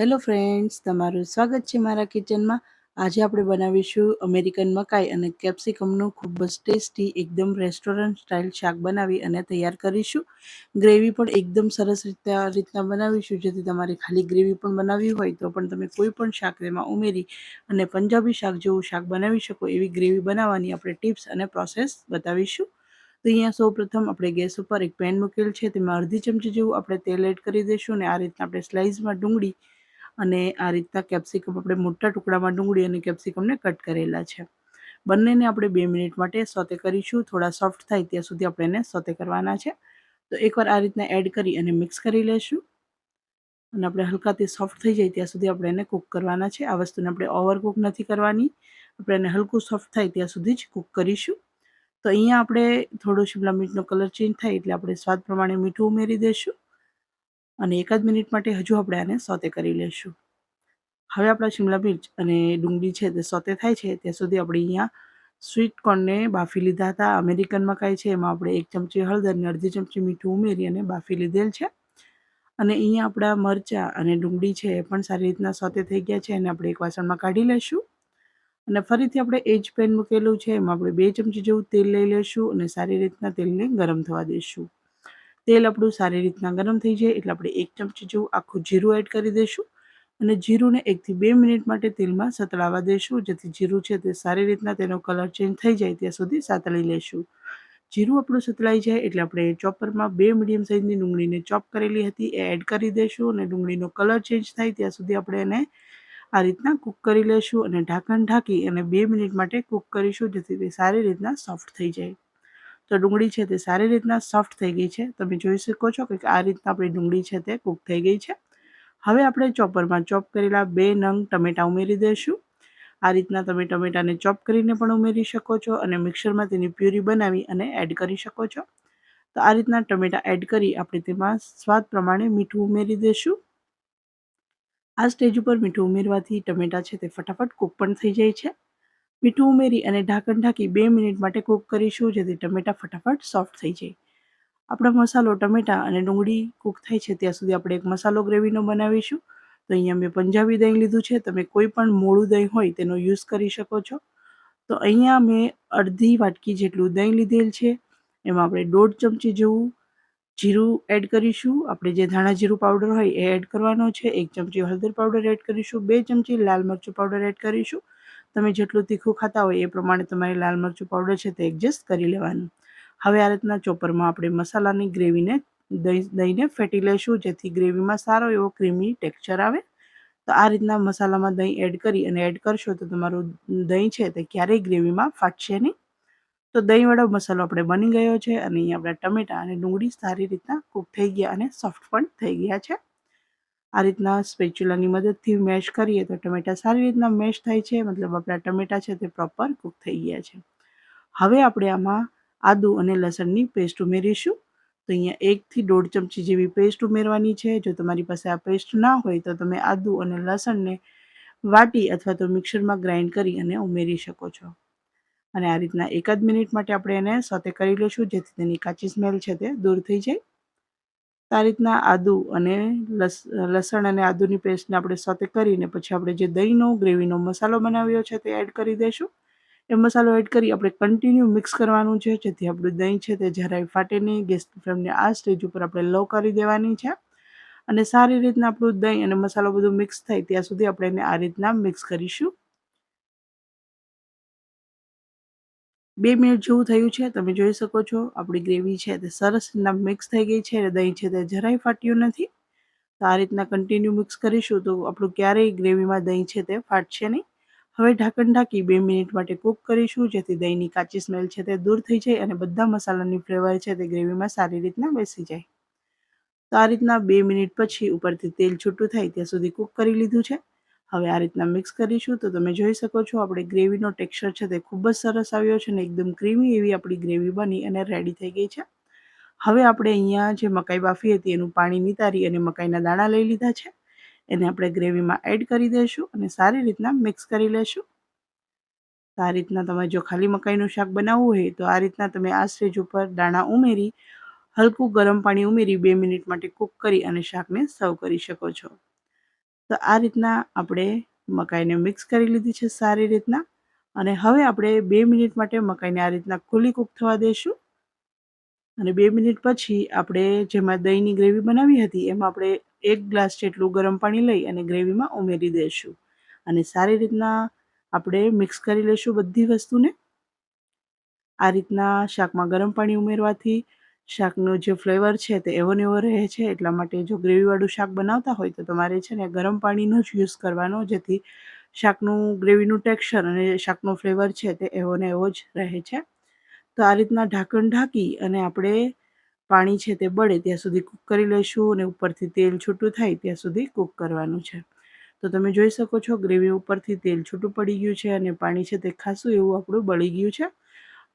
Hello friends, તમારું સ્વાગત છે મારા કિચનમાં. આજે આપણે બનાવીશું અમેરિકન મકાઈ અને કેપ્સિકમનું ખૂબ જ ટેસ્ટી, એકદમ રેસ્ટોરન્ટ સ્ટાઇલ શાક બનાવી અને તૈયાર કરીશું. ગ્રેવી પણ એકદમ સરસ રીતે રીતના બનાવીશું. જેથી તમારે ખાલી ગ્રેવી પણ બનાવવી હોય તો પણ તમે કોઈ પણ શાક તેમાં ઉમેરી અને પંજાબી શાક જેવું શાક બનાવી શકો એવી ગ્રેવી બનાવવાની આપણે ટિપ્સ અને પ્રોસેસ બતાવીશું. તો અહીંયા સૌ પ્રથમ આપણે ગેસ ઉપર એક પેન મૂકેલ છે. તેમાં અડધી ચમચી જેવું આપણે તેલ એડ કરી દઈશું અને આ રીતના આપણે સ્લાઇસમાં ડુંગળી અને આ રીતના કેપ્સિકમ આપણે મોટા ટુકડામાં ડુંગળી અને કેપ્સિકમને કટ કરેલા છે. બંનેને આપણે બે મિનિટ માટે સોતે કરીશું, થોડા સોફ્ટ થાય ત્યાં સુધી આપણે એને સોતે કરવાના છે. તો એકવાર આ રીતના એડ કરી અને મિક્સ કરી લેશું. અને આપણે હલકાથી સોફ્ટ થઈ જાય ત્યાં સુધી આપણે એને કૂક કરવાના છે. આ વસ્તુને આપણે ઓવરકૂક નથી કરવાની. આપણે એને હલકું સોફ્ટ થાય ત્યાં સુધી જ કૂક કરીશું. તો અહીંયા આપણે થોડો શિમલા મિર્ચનો કલર ચેન્જ થાય એટલે આપણે સ્વાદ પ્રમાણે મીઠું ઉમેરી દઈશું અને એકાદ મિનિટ માટે હજુ આપણે આને સોતે કરી લઈશું હવે આપણા શિમલા મિર્ચ અને ડુંગળી છે તે સોતે થાય છે, ત્યાં સુધી આપણે અહીંયા સ્વીટ કોર્નને બાફી લીધા હતા. અમેરિકન મકાઈ છે, એમાં આપણે એક ચમચી હળદર અને અડધી ચમચી મીઠું ઉમેરી અને બાફી લીધેલ છે. અને અહીંયા આપણા મરચાં અને ડુંગળી છે એ પણ સારી રીતના સોતે થઈ ગયા છે અને આપણે એક વાસણમાં કાઢી લઈશું અને ફરીથી આપણે એ જ પેન મૂકેલું છે, એમાં આપણે બે ચમચી જેવું તેલ લઈ લઈશું અને સારી રીતના તેલને ગરમ થવા દઈશું તેલ આપણું સારી રીતના ગરમ થઈ જાય એટલે આપણે એક ચમચી જેવું આખું જીરું એડ કરી દઈશું અને જીરુંને એકથી બે મિનિટ માટે તેલમાં સતળાવા દઈશું જેથી જીરું છે તે સારી રીતના તેનો કલર ચેન્જ થઈ જાય ત્યાં સુધી સાતળી લેશું. જીરું આપણું સતળાઈ જાય એટલે આપણે ચોપરમાં બે મીડિયમ સાઇઝની ડુંગળીને ચોપ કરેલી હતી એ એડ કરી દઈશું અને ડુંગળીનો કલર ચેન્જ થાય ત્યાં સુધી આપણે એને આ રીતના કૂક કરી લેશું અને ઢાંકણ ઢાંકી અને બે મિનિટ માટે કૂક કરીશું જેથી તે સારી રીતના સોફ્ટ થઈ જાય. તો ડુંગળી છે તે સારી રીતના સોફ્ટ થઈ ગઈ છે. તમે જોઈ શકો છો કે આ રીતના આપણી ડુંગળી છે તે કૂક થઈ ગઈ છે. હવે આપણે ચોપરમાં ચોપ કરેલા બે નંગ ટમેટાં ઉમેરી દઈશું. આ રીતના તમે ટમેટાને ચોપ કરીને પણ ઉમેરી શકો છો અને મિક્સરમાં તેની પ્યુરી બનાવી અને એડ કરી શકો છો. તો આ રીતના ટમેટા એડ કરી આપણે તેમાં સ્વાદ પ્રમાણે મીઠું ઉમેરી દઈશું. આ સ્ટેજ ઉપર મીઠું ઉમેરવાથી ટમેટા છે તે ફટાફટ કૂક પણ થઈ જાય છે. મીઠું ઉમેરી અને ઢાંકણ ઢાંકી બે મિનિટ માટે કૂક કરીશું, જેથી ટમેટા ફટાફટ સોફ્ટ થઈ જાય. આપણો મસાલો ટમેટા અને ડુંગળી કૂક થાય છે, ત્યાં સુધી આપણે એક મસાલો ગ્રેવીનો બનાવીશું. તો અહીંયા મેં પંજાબી દહીં લીધું છે, તમે કોઈ પણ મોડું દહીં હોય તેનો યુઝ કરી શકો છો. તો અહીંયા મેં અડધી વાટકી જેટલું દહીં લીધેલ છે, એમાં આપણે દોઢ ચમચી જેવું જીરું એડ કરીશું. આપણે જે ધાણા જીરું પાવડર હોય એ એડ કરવાનો છે, એક ચમચી હળદર પાવડર એડ કરીશું, બે ચમચી લાલ મરચું પાવડર એડ કરીશું. તમે જેટલું તીખું ખાતા હોય એ પ્રમાણે તમારે લાલ મરચું પાવડર છે તે એડજસ્ટ કરી લેવાનું. હવે આ રીતના ચોપરમાં આપણે મસાલાની ગ્રેવીને દહીં, દહીંને ફેટી લઈશું, જેથી ગ્રેવીમાં સારો એવો ક્રીમી ટેક્સચર આવે. તો આ રીતના મસાલામાં દહીં એડ કરી અને એડ કરશો તો તમારું દહીં છે તે ક્યારેય ગ્રેવીમાં ફાટશે નહીં. તો દહીંવાળો મસાલો આપણે બની ગયો છે અને અહીં આપણા ટમેટાં અને ડુંગળી સારી રીતના કૂક થઈ ગયા અને સોફ્ટ પણ થઈ ગયા છે. આ રીતના સ્પેચ્યુલાની મદદથી મેશ કરીએ તો ટમેટા સારી રીતના મેશ થાય છે. મતલબ આપણા ટમેટા છે તે પ્રોપર કૂક થઈ ગયા છે. હવે આપણે આમાં આદુ અને લસણની પેસ્ટ ઉમેરીશું. તો અહીંયા એકથી દોઢ ચમચી જેવી પેસ્ટ ઉમેરવાની છે. જો તમારી પાસે આ પેસ્ટ ના હોય તો તમે આદુ અને લસણને વાટી અથવા તો મિક્સરમાં ગ્રાઇન્ડ કરી અને ઉમેરી શકો છો. અને આ રીતના એકાદ મિનિટ માટે આપણે એને સોતે કરી લઈશું જેથી તેની કાચી સ્મેલ છે તે દૂર થઈ જાય. આ રીતના આદુ અને લસણ અને આદુની પેસ્ટને આપણે સાથે કરીને પછી આપણે જે દહીંનો, ગ્રેવીનો મસાલો બનાવ્યો છે તે એડ કરી દઈશું. એ મસાલો એડ કરી આપણે કન્ટિન્યુ મિક્સ કરવાનું છે, જેથી આપણું દહીં છે તે જરાય ફાટે નહીં. ગેસ ફ્લેમને આ સ્ટેજ ઉપર આપણે લો કરી દેવાની છે. અને સારી રીતના આપણું દહીં અને મસાલો બધું મિક્સ થાય ત્યાં સુધી આપણે એને આ રીતના મિક્સ કરીશું. બે મિનિટ જેવું થયું છે, તમે જોઈ શકો છો, આપણી ગ્રેવી છે તે સરસ રીતના મિક્સ થઈ ગઈ છે, અને દહીં છે તે જરાય ફાટ્યું નથી. તો આ રીતના કન્ટિન્યુ મિક્સ કરીશું તો આપણું ક્યારેય ગ્રેવીમાં દહીં છે તે ફાટશે નહીં. હવે ઢાંકણ ઢાંકી બે મિનિટ માટે કૂક કરીશું, જેથી દહીંની કાચી સ્મેલ છે તે દૂર થઈ જાય અને બધા મસાલાની ફ્લેવર છે તે ગ્રેવીમાં સારી રીતના બેસી જાય. તો આ રીતના બે મિનિટ પછી ઉપરથી તેલ છૂટું થાય ત્યાં સુધી કૂક કરી લીધું છે. હવે આ રીતના મિક્સ કરીશું તો તમે જોઈ શકો છો આપણે ગ્રેવીનો ટેક્સચર છે તે ખૂબ જ સરસ આવ્યો છે અને એકદમ ક્રીમી એવી આપણી ગ્રેવી બની અને રેડી થઈ ગઈ છે. હવે આપણે અહીંયા જે મકાઈ બાફી હતી એનું પાણી નિતારી અને મકાઈના દાણા લઈ લીધા છે. એને આપણે ગ્રેવીમાં એડ કરી દઈશું અને સારી રીતના મિક્સ કરી લેશું. આ રીતના તમે જો ખાલી મકાઈનું શાક બનાવવું હોય તો આ રીતના તમે આ સ્ટેજ ઉપર દાણા ઉમેરી, હલકું ગરમ પાણી ઉમેરી બે મિનિટ માટે કૂક કરી અને શાકને સર્વ કરી શકો છો. તો આ રીતના આપણે મકાઈને મિક્સ કરી લીધી છે સારી રીતના. અને હવે આપણે બે મિનિટ માટે મકાઈને આ રીતના ખુલ્લી કૂક થવા દઈશું અને બે મિનિટ પછી આપણે જેમાં દહીંની ગ્રેવી બનાવી હતી એમાં આપણે એક ગ્લાસ જેટલું ગરમ પાણી લઈ અને ગ્રેવીમાં ઉમેરી દઈશું અને સારી રીતના આપણે મિક્સ કરી લઈશું બધી વસ્તુને. આ રીતના શાકમાં ગરમ પાણી ઉમેરવાથી શાકનો જે ફ્લેવર છે તે એવો ને એવો રહે છે, એટલા માટે જો ગ્રેવીવાળું શાક બનાવતા હોય તો તમારે છે ને ગરમ પાણીનો જ યુઝ કરવાનો, જેથી શાકનું ગ્રેવીનું ટેક્સચર અને શાકનો ફ્લેવર છે તે એવો ને એવો જ રહે છે. તો આ રીતના ઢાંકણ ઢાંકી અને આપણે પાણી છે તે બળે ત્યાં સુધી કૂક કરી લઈશું અને ઉપરથી તેલ છૂટું થાય ત્યાં સુધી કૂક કરવાનું છે. તો તમે જોઈ શકો છો ગ્રેવી ઉપરથી તેલ છૂટું પડી ગયું છે અને પાણી છે તે ખાસું એવું આપણું બળી ગયું છે.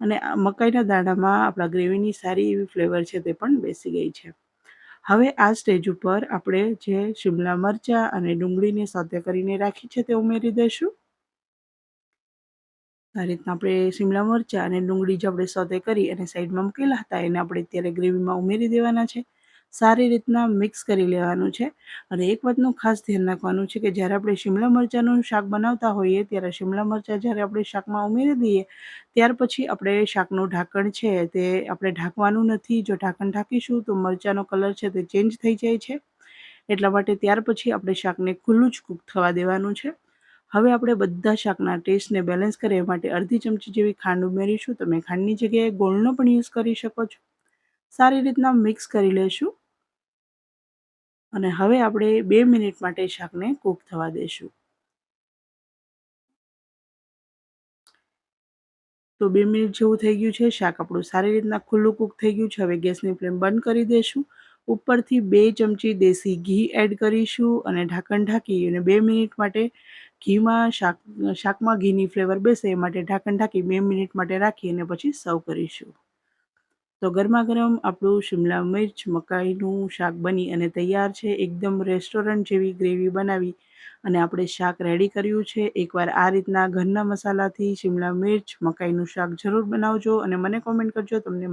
અને મકાઈના દાણામાં આપણા ગ્રેવીની સારી એવી ફ્લેવર છે તે પણ બેસી ગઈ છે. હવે આ સ્ટેજ ઉપર આપણે જે શિમલા મરચાં અને ડુંગળીને સોતે કરીને રાખી છે તે ઉમેરી દઈશું. આ રીતના આપણે શિમલા મરચાં અને ડુંગળી જે આપણે સોતે કરી અને સાઈડમાં મૂકેલા હતા એને આપણે અત્યારે ગ્રેવીમાં ઉમેરી દેવાના છે. સારી રીતના મિક્સ કરી લેવાનું છે. અને એક વાતનું ખાસ ધ્યાન રાખવાનું છે કે જ્યારે આપણે શિમલા મરચાંનું શાક બનાવતા હોઈએ, ત્યારે શિમલા મરચાં જ્યારે આપણે શાકમાં ઉમેરી દઈએ, ત્યાર પછી આપણે શાકનું ઢાંકણ છે તે આપણે ઢાંકવાનું નથી. જો ઢાંકણ ઢાંકીશું તો મરચાંનો કલર છે તે ચેન્જ થઈ જાય છે. એટલા માટે ત્યાર પછી આપણે શાકને ખુલ્લું જ કૂક થવા દેવાનું છે. હવે આપણે બધા શાકના ટેસ્ટને બેલેન્સ કરીએ માટે અડધી ચમચી જેવી ખાંડ ઉમેરીશું. તમે ખાંડની જગ્યાએ ગોળનો પણ યુઝ કરી શકો છો. સારી રીતના મિક્સ કરી લેશું. અને હવે આપણે બે મિનિટ માટે શાકને કૂક થવા દઈશું તો બે મિનિટ જેવું થઈ ગયું છે. શાક આપણું સારી રીતના ખુલ્લું કૂક થઈ ગયું છે. હવે ગેસની ફ્લેમ બંધ કરી દઈશું ઉપરથી બે ચમચી દેશી ઘી એડ કરીશું અને ઢાંકણ ઢાંકી અને બે મિનિટ માટે ઘીમાં શાક, શાકમાં ઘીની ફ્લેવર બેસે એ માટે ઢાંકણ ઢાંકી બે મિનિટ માટે રાખી અને પછી સર્વ કરીશું. તો ગરમા ગરમ આપણું શિમલા મિર્ચ, મકાઈનું શાક બની અને તૈયાર છે. એકદમ રેસ્ટોરન્ટ જેવી ગ્રેવી બનાવી અને આપણે શાક રેડી કર્યું છે. એકવાર આ રીતના ઘરના મસાલાથી શિમલા મિર્ચ, મકાઈનું શાક જરૂર બનાવજો અને મને કોમેન્ટ કરજો. તમને